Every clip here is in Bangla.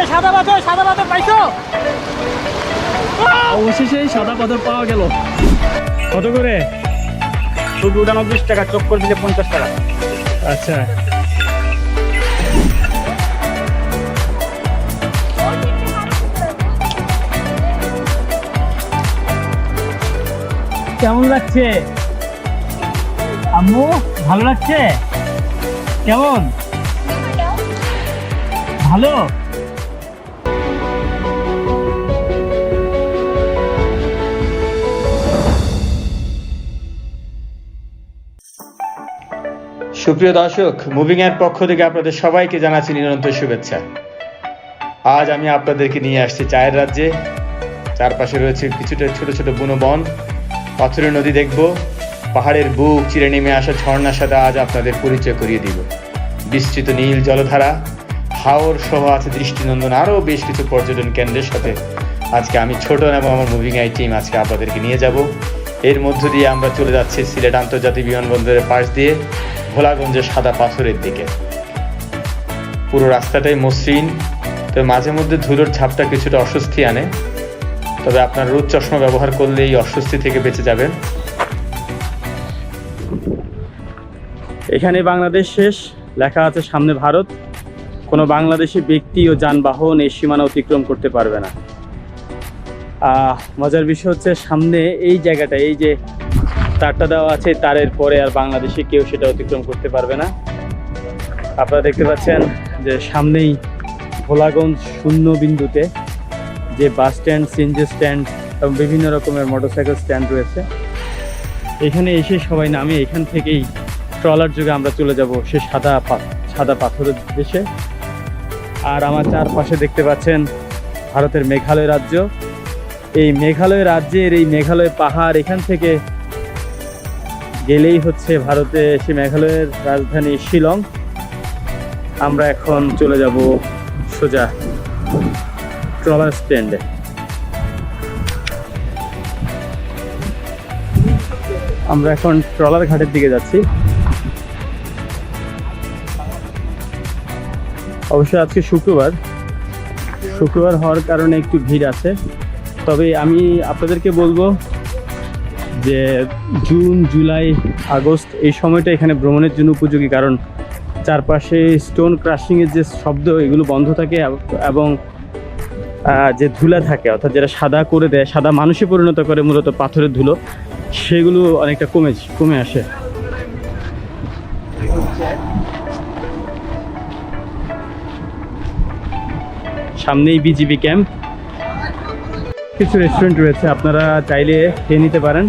যে সাদা পাথর সাদা পাথর পাইছো? অবশেষে সাদা পাথর পাওয়া গেল। কত করে? শুধু উনানব্বই টাকা চক্কর দিলে পঞ্চাশ টাকা। আচ্ছা। কেমন লাগছে? আম্মু ভালো লাগছে? কেমন? ভালো? সুপ্রিয় দর্শক মুভিং এর পক্ষ থেকে আপনাদের সবাইকে জানাচ্ছি নিরন্তর শুভেচ্ছা। আজ আমি আপনাদেরকে নিয়ে আসছি চায়ের রাজ্যে। চারপাশে রয়েছে কিছুটা ছোট ছোট বুনো বন পাথরের নদী দেখব। পাহাড়ের বুক চিরে নেমে আসা ঝর্ণার সাথে আজ আপনাদের পরিচয় করিয়ে দিব। বিস্তৃত নীল জলধারা, হাওর সহ আছে দৃষ্টিনন্দন, আরও বেশ কিছু পর্যটন কেন্দ্রের সাথে আজকে আমি ছোট এবং আমার মুভিং আই টিম আজকে আপনাদেরকে নিয়ে যাব। এর মধ্য দিয়ে আমরা চলে যাচ্ছি সিলেট আন্তর্জাতিক বিমানবন্দরের পাশ দিয়ে। ভোলাগঞ্জের সাদা পাথরের দিকে। পুরো রাস্তাটাই মসৃণ, তবে মাঝে মধ্যে ধুলোর ছাপটা কিছুটা অস্বস্তি আনে। তবে আপনার রোদ চশমা ব্যবহার করলে এই অস্বস্তি থেকে বেঁচে যাবেন। এখানে বাংলাদেশ শেষ। লেখা আছে, সামনে ভারত। কোনো বাংলাদেশি ব্যক্তি ও যানবাহন এই সীমানা অতিক্রম করতে পারবে না। মজার বিষয় হচ্ছে, সামনে এই জায়গাটা, এই যে তারটা দেওয়া আছে, তারের পরে আর বাংলাদেশে কেউ সেটা অতিক্রম করতে পারবে না। আপনারা দেখতে পাচ্ছেন যে সামনেই ভোলাগঞ্জ শূন্য বিন্দুতে যে বাস স্ট্যান্ড, সিএনজি স্ট্যান্ড এবং বিভিন্ন রকমের মোটরসাইকেল স্ট্যান্ড রয়েছে। এখানে এসে সবাই নামে, এখান থেকেই ট্রলার যুগে আমরা চলে যাব সে সাদা সাদা পাথরের দেশে। আর আমার চারপাশে দেখতে পাচ্ছেন ভারতের মেঘালয় রাজ্য। এই মেঘালয় রাজ্যের এই মেঘালয় পাহাড় এখান থেকে গেলেই হচ্ছে ভারতে সে মেঘালয়ের রাজধানী শিলং। আমরা এখন চলে যাব সোজা ট্রলার স্ট্যান্ডে। আমরা এখন ট্রলার ঘাটের দিকে যাচ্ছি। অবশ্যই আজকে শুক্রবার। শুক্রবার হওয়ার কারণে একটু ভিড় আছে। তবে আমি আপনাদেরকে বলব যে জুন, জুলাই, আগস্ট, এই সময়টা এখানে ভ্রমণের জন্য উপযোগী, কারণ চারপাশে স্টোন ক্রাশিংয়ের যে শব্দ, এগুলো বন্ধ থাকে এবং যে ধুলা থাকে, অর্থাৎ যেটা সাদা করে দেয়, সাদা মানুষে পরিণত করে মূলত পাথরের ধুলো, সেগুলো অনেকটা কমে কমে আসে। সামনেই বিজিবি ক্যাম্প। কিছু রেস্টুরেন্ট রয়েছে, আপনারা চাইলে খেয়ে নিতে পারেন।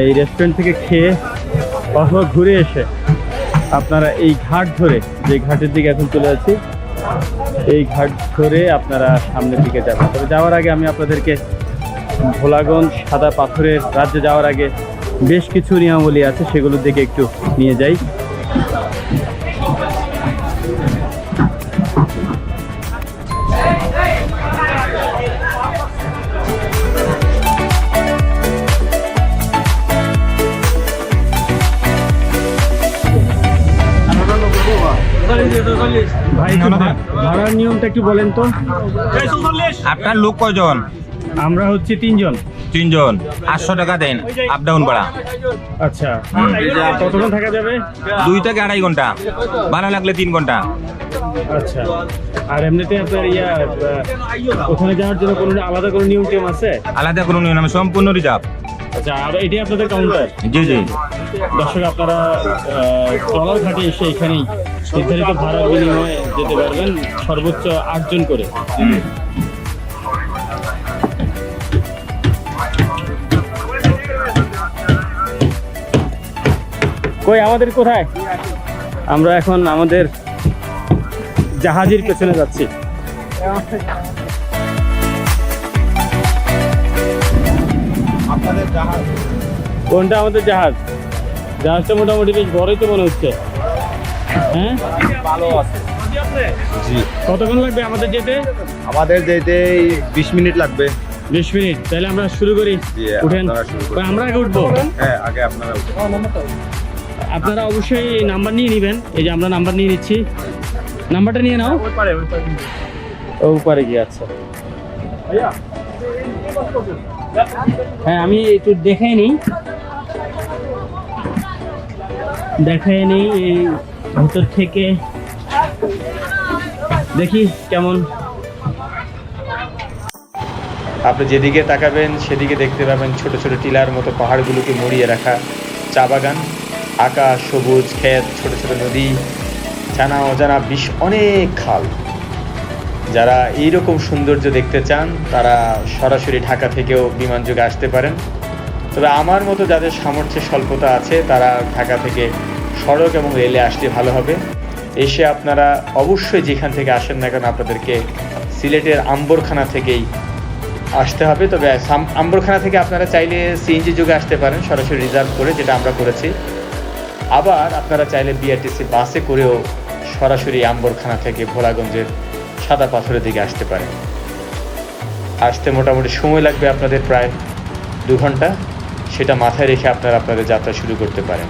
এই রেস্টুরেন্ট থেকে খেয়ে অথবা ঘুরে এসে আপনারা এই ঘাট ধরে, যে ঘাটের দিকে এখন চলে যাচ্ছি, এই ঘাট ধরে আপনারা সামনের দিকে যাবেন। তবে যাওয়ার আগে আমি আপনাদেরকে ভোলাগঞ্জ সাদা পাথরের রাজ্যে যাওয়ার আগে বেশ কিছু নিয়মাবলী আছে, সেগুলোর দিকে একটু নিয়ে যাই। ভাই ভাড়ার নিয়মটা একটু বলেন তো। আপনার লোক কজন আমরা হচ্ছে তিনজন। তিনজন। আটশো টাকা দেন আপ ডাউন ভাড়া আচ্ছা। কতক্ষণ থাকা যাবে? দুই থেকে আড়াই ঘণ্টা। ভালো লাগলে তিন ঘণ্টা। আচ্ছা। আর এমনিতে আপনার ইয়া ওখানে যাওয়ার জন্য কোনো আলাদা কোনো নিয়ম টিয়ম আছে? আলাদা কোনো নিয়ম আমি সম্পূর্ণ রিজার্ভ আচ্ছা আর এটাই আপনাদের কাউন্টার জি জি। দর্শক আপনারা ট্রলার ঘাটে এসে এখানেই নির্ধারিত ভাড়ার বিনিময়ে যেতে পারবেন সর্বোচ্চ আটজন করে। কই আমাদের কোথায়? আমরা এখন আমাদের জাহাজের পেছনে যাচ্ছি। কোনটা আমাদের জাহাজ? জাহাজটা মোটামুটি বেশ বড়ই তো মনে হচ্ছে। হ্যাঁ? ভালো আছে। জি। কতক্ষণ লাগবে আমাদের যেতে? আমাদের যেতে বিশ মিনিট লাগবে। বিশ মিনিট। তাহলে আমরা শুরু করি। উঠেন। আমরা আগে উঠবো? হ্যাঁ আগে আপনারা আপনারা অবশ্যই নাম্বার নিয়ে নেবেন। এই যে আমরা নাম্বার নিয়ে নিচ্ছি। নাম্বারটা নিয়ে নাও। ও উপরে গিয়ে আচ্ছা। হ্যাঁ আমি একটু দেখে নিই। দেখে নিই এই ভিতর থেকে। দেখি কেমন। আপনি যেদিকে তাকাবেন সেদিকে দেখতে পাবেন ছোট ছোট টিলার মতো পাহাড়গুলোকে মুড়িয়ে রাখা চা বাগান। আকাশ সবুজ ক্ষেত ছোট ছোট নদী। জানা অজানা বিশ অনেক খাল। যারা এইরকম সৌন্দর্য দেখতে চান, তারা সরাসরি ঢাকা থেকেও বিমানযোগে আসতে পারেন। তবে আমার মতো যাদের সামর্থ্যের স্বল্পতা আছে, তারা ঢাকা থেকে সড়ক এবং রেলে আসলে ভালো হবে। এসে আপনারা অবশ্যই যেখান থেকে আসেন না কেন, আপনাদেরকে সিলেটের আম্বরখানা থেকেই আসতে হবে। তবে আম্বরখানা থেকে আপনারা চাইলে সিএনজি যুগে আসতে পারেন, সরাসরি রিজার্ভ করে, যেটা আমরা করেছি। আবার আপনারা চাইলে বিআরটিসি বাসে করেও সরাসরি আম্বরখানা থেকে ভোলাগঞ্জের সাদা পাথরের দিকে আসতে পারেন আসতে মোটামুটি সময় লাগবে আপনাদের প্রায় দু ঘণ্টা। সেটা মাথায় রেখে আপনারা আপনাদের যাত্রা শুরু করতে পারেন।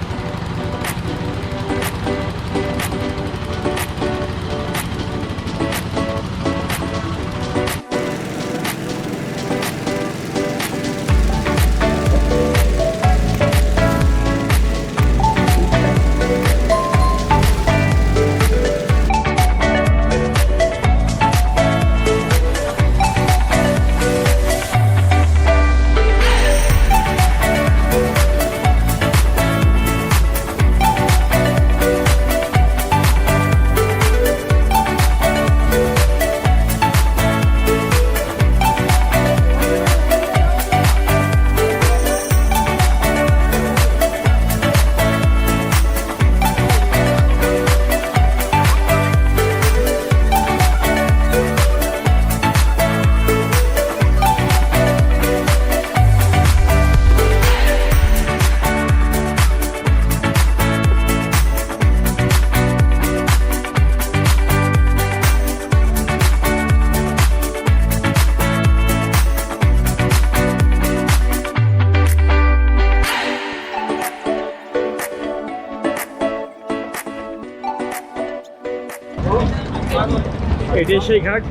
সেই ঘাট,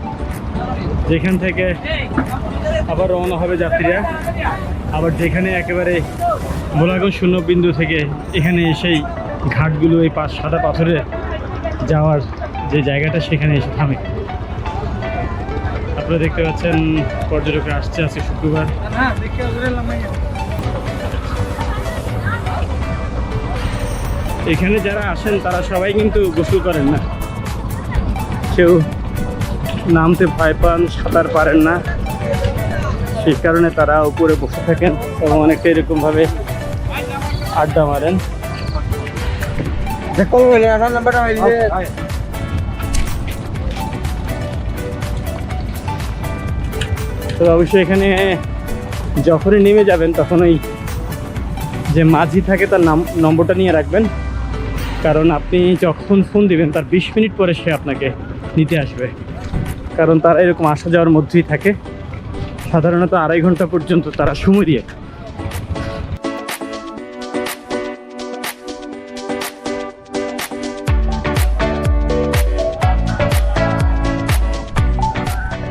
যেখান থেকে আবার রওনা হবে যাত্রীরা। আবার যেখানে একেবারে ভোলাগঞ্জ শূন্যবিন্দু থেকে এখানে এসেই ঘাটগুলো এই পাশ সাদা পাথরে যাওয়ার যে জায়গাটা, সেখানে এসে থামে। আপনারা দেখতে পাচ্ছেন, পর্যটকরা আসছে আজকে শুক্রবার। এখানে যারা আসেন, তারা সবাই কিন্তু গোসল করেন না। কেউ নামতে ভয় পান সাঁতার পারেন না। সেই কারণে তারা উপরে বসে থাকেন এবং অনেকটা এরকমভাবে আড্ডা মারেন। তো অবশ্যই এখানে যখনই নেমে যাবেন তখন ওই যে মাঝি থাকে তার নাম নম্বরটা নিয়ে রাখবেন। কারণ আপনি যখন ফোন দিবেন তার বিশ মিনিট পরে সে আপনাকে নিতে আসবে। কারণ তারা এরকম আসা যাওয়ার মধ্যেই থাকে। সাধারণত আড়াই ঘণ্টা পর্যন্ত তারা সময় দিয়ে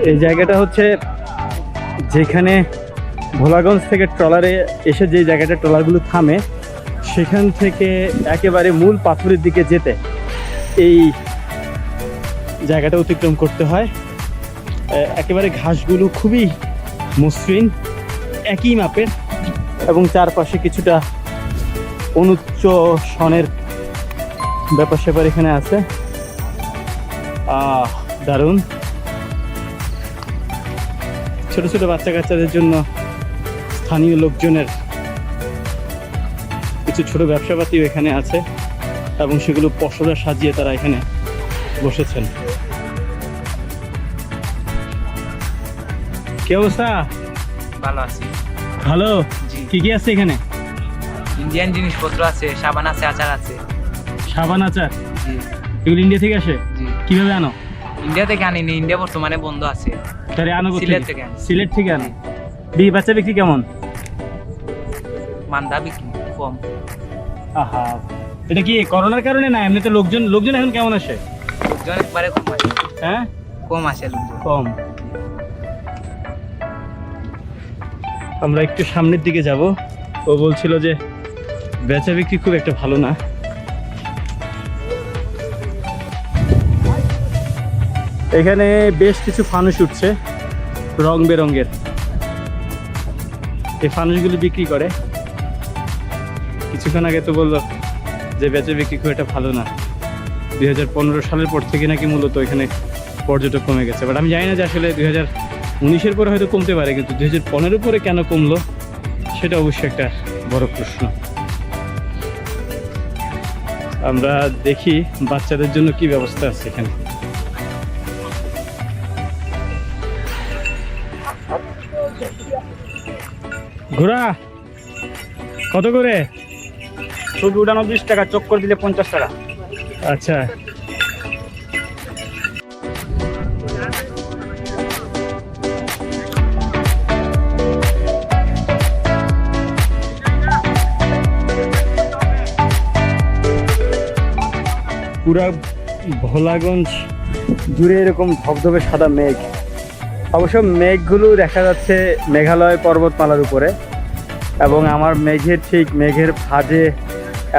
এই জায়গাটা হচ্ছে যেখানে ভোলাগঞ্জ থেকে ট্রলারে এসে যে জায়গাটা ট্রলারগুলো থামে, সেখান থেকে একেবারে মূল পাথরের দিকে যেতে এই জায়গাটা অতিক্রম করতে হয়। একেবারে ঘাসগুলো খুবই মসৃণ, একই মাপের এবং চারপাশে কিছুটা অনুচ্চ সনের ব্যাপার স্যাপার এখানে আছে। দারুণ। ছোট ছোট বাচ্চা কাচ্চাদের জন্য স্থানীয় লোকজনের কিছু ছোট ব্যবসাপাতিও এখানে আছে এবং সেগুলো পশরা সাজিয়ে তারা এখানে বসেছেন। কি অবস্থা? ভালো আছি। ভালো? কি কি আছে এখানে? ইন্ডিয়ান জিনিসপত্র আছে সাবান আছে আচার আছে। সাবান আচার? এগুলো ইন্ডিয়া থেকে আসে? কীভাবে আনো? ইন্ডিয়া থেকে আনিনি ইন্ডিয়া বর্তমানে বন্ধ আছে। তাহলে আনো সিলেট থেকে। সিলেট থেকে আনো। বি বাচ্চা বিক্রি কেমন? মান্দা বিক্রি কম। আহা। এটা কি করোনার কারণে না এমনিতে লোকজন লোকজন এখন কেমন আসে? লোকজন একবারে কম হয় হ্যাঁ? কম আসে লোকজন। কম। আমরা একটু সামনের দিকে যাব। ও বলছিল যে বেচা বিক্রি খুব একটা ভালো না। এখানে বেশ কিছু ফানুস উঠছে, রং বেরঙের। এই ফানুসগুলো বিক্রি করে। কিছুক্ষণ আগে তো বলল যে বেচা বিক্রি খুব একটা ভালো না। দুই হাজার পনেরো সালের পর থেকে নাকি মূলত এখানে পর্যটক কমে গেছে। বাট আমি জানি না যে আসলে দুই হাজার উনিশের পরে হয়তো কমতে পারে কিন্তু দুই হাজার পনেরো পরে কেন কমলো সেটা অবশ্যই একটা বড় প্রশ্ন। আমরা দেখি বাচ্চাদের জন্য কি ব্যবস্থা আছে এখানে। ঘোড়া কত করে? শুধু উঠানো বিশ টাকা চক্কর দিলে পঞ্চাশ টাকা। আচ্ছা। পুরা ভোলাগঞ্জ জুড়ে এরকম ধবধবে সাদা মেঘ। অবশ্য মেঘগুলো দেখা যাচ্ছে মেঘালয় পর্বতমালার উপরে এবং আমার মেঘের ঠিক মেঘের ভাঁজে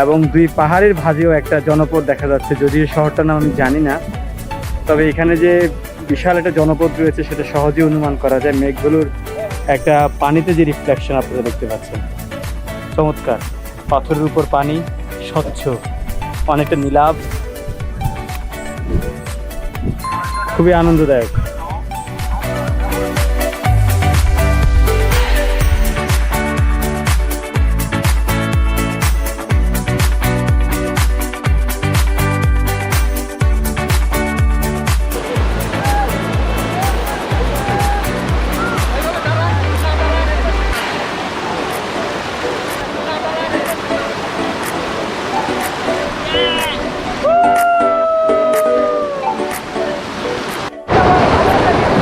এবং দুই পাহাড়ের ভাঁজেও একটা জনপদ দেখা যাচ্ছে, যদিও শহরটার নাম আমি জানি না। তবে এখানে যে বিশাল একটা জনপদ রয়েছে সেটা সহজেই অনুমান করা যায়। মেঘগুলোর একটা পানিতে যে রিফ্লেকশন আপনারা দেখতে পাচ্ছেন। চমৎকার। পাথরের উপর পানি, স্বচ্ছ। অনেকটা নীলাভ। খুবই আনন্দদায়ক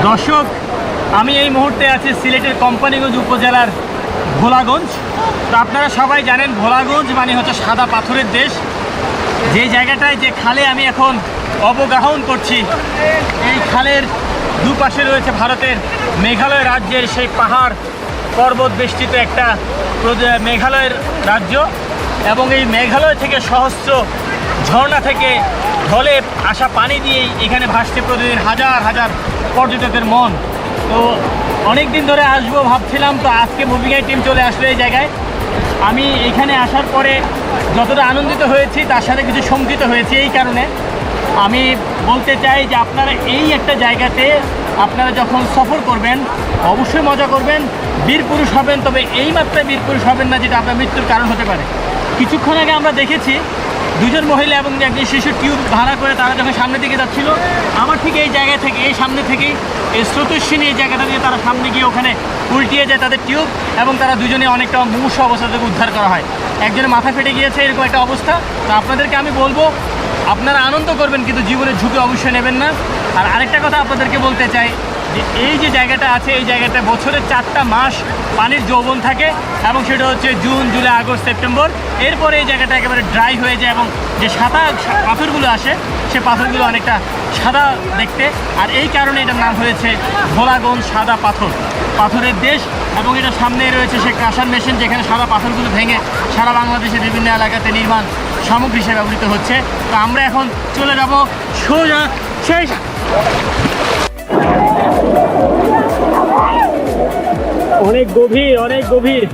দর্শক, আমি এই মুহূর্তে আছি সিলেটের কোম্পানিগঞ্জ উপজেলার ভোলাগঞ্জ। তো আপনারা সবাই জানেন, ভোলাগঞ্জ মানে হচ্ছে সাদা পাথরের দেশ। যে জায়গাটায় যে খালে আমি এখন অবগাহন করছি, এই খালের দুপাশে রয়েছে ভারতের মেঘালয় রাজ্যের সেই পাহাড় পর্বত বেষ্টিত একটা মেঘালয়ের রাজ্য। এবং এই মেঘালয় থেকে সহস্র ঝর্ণা থেকে ঢলে আসা পানি দিয়েই এখানে ভাসছে প্রতিদিন হাজার হাজার পর্যটকের মন। তো অনেক দিন ধরে আসব ভাবছিলাম, তো আজকে মুভিগাই টিম চলে আসলো এই জায়গায়। আমি এখানে আসার পরে যতটা আনন্দিত হয়েছি, তার সাথে কিছু শঙ্কিত হয়েছি এই কারণে। আমি বলতে চাই যে আপনারা এই একটা জায়গাতে আপনারা যখন সফর করবেন, অবশ্যই মজা করবেন। বীর পুরুষ হবেন, তবে এই মাত্রায় বীর পুরুষ হবেন না, যেটা আপনার মৃত্যুর কারণ হতে পারে। কিছুক্ষণ আগে আমরা দেখেছি দুজন মহিলা এবং একজন শিশু টিউব ভাড়া করে তারা যখন সামনের দিকে যাচ্ছিল, আমার ঠিক এই জায়গা থেকে, এই সামনে থেকেই, এই স্রোতস্বিনী এই জায়গাটা দিয়ে তারা সামনে গিয়ে ওখানে উল্টিয়ে যায় তাদের টিউব এবং তারা দুজনে অনেকটা মুমূর্ষ অবস্থা থেকে উদ্ধার করা হয়। একজনের মাথা ফেটে গিয়েছে, এরকম একটা অবস্থা। তো আপনাদেরকে আমি বলব, আপনারা আনন্দ করবেন, কিন্তু জীবনের ঝুঁকি অবশ্যই নেবেন না। আর আরেকটা কথা আপনাদেরকে বলতে চাই যে এই যে জায়গাটা আছে, এই জায়গাটা বছরের চারটা মাস পানির যৌবন থাকে এবং সেটা হচ্ছে জুন, জুলাই, আগস্ট, সেপ্টেম্বর। এরপরে এই জায়গাটা একেবারে ড্রাই হয়ে যায় এবং যে সাদা পাথরগুলো আসে, সে পাথরগুলো অনেকটা সাদা দেখতে। আর এই কারণে এটার নাম হয়েছে ভোলাগঞ্জ সাদা পাথর। পাথরের দেশ এবং এটা সামনেই রয়েছে সে কাঁসার মেশিন, যেখানে সাদা পাথরগুলো ভেঙে সারা বাংলাদেশের বিভিন্ন এলাকাতে নির্মাণ সামগ্রী হিসেবে ব্যবহৃত হচ্ছে। তো আমরা এখন চলে যাব সোজা, সেই অনেক গভীর অনেক গভীর।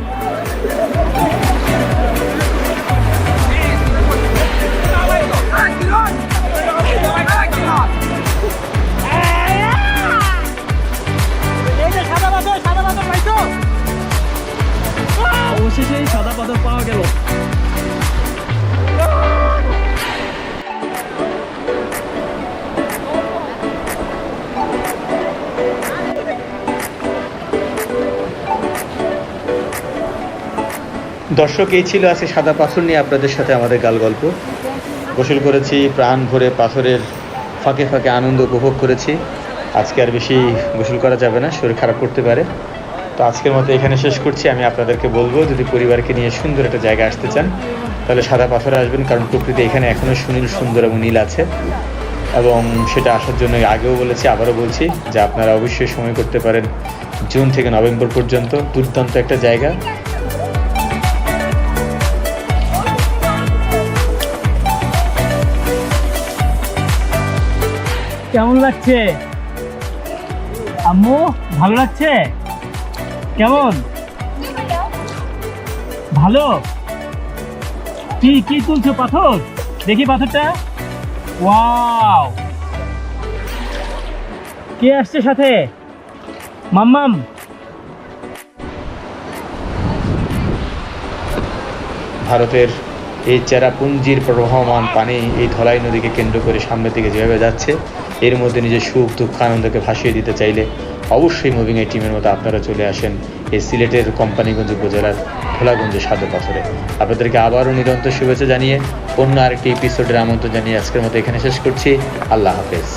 দর্শক, এই ছিল আজকে সাদা পাথর নিয়ে আপনাদের সাথে আমাদের গাল গল্প গোসল করেছি, প্রাণ ভরে পাথরের ফাঁকে ফাঁকে আনন্দ উপভোগ করেছি। আজকে আর বেশি গোসল করা যাবে না, শরীর খারাপ করতে পারে। তো আজকের মতো এখানে শেষ করছি। আমি আপনাদেরকে বলব, যদি পরিবারকে নিয়ে সুন্দর একটা জায়গা আসতে চান, তাহলে সাদা পাথরে আসবেন, কারণ প্রকৃতি এখানে এখনও সুনীল, সুন্দর এবং নীল আছে। এবং সেটা আসার জন্য আগেও বলেছি, আবারও বলছি, যে আপনারা অবশ্যই সময় করতে পারেন জুন থেকে নভেম্বর পর্যন্ত। দুর্দান্ত একটা জায়গা। কেমন লাগছে? আম্মু, ভালো লাগছে? কেমন? ভালো? কি কি তুলছো পাথর? দেখি পাথরটা। ওয়াও! কে আসছে সাথে? মাম্মাম। ভারতের এই চেরাপুঞ্জির প্রবাহমান পানি এই ধলাই নদীকে কেন্দ্র করে সামনের দিকে যেভাবে যাচ্ছে, এর মধ্যে নিজের সুখ, দুঃখ, আনন্দকে ভাসিয়ে দিতে চাইলে অবশ্যই মুভিং এই টিমের মতো আপনারা চলে আসেন এই সিলেটের কোম্পানিগঞ্জ উপজেলার ধোলাগঞ্জের সাথে পাথরে। আপনাদেরকে আবারও নিরন্তর শুভেচ্ছা জানিয়ে অন্য আরেকটি এপিসোডের আমন্ত্রণ জানিয়ে আজকের মতো এখানে শেষ করছি। আল্লাহ হাফেজ।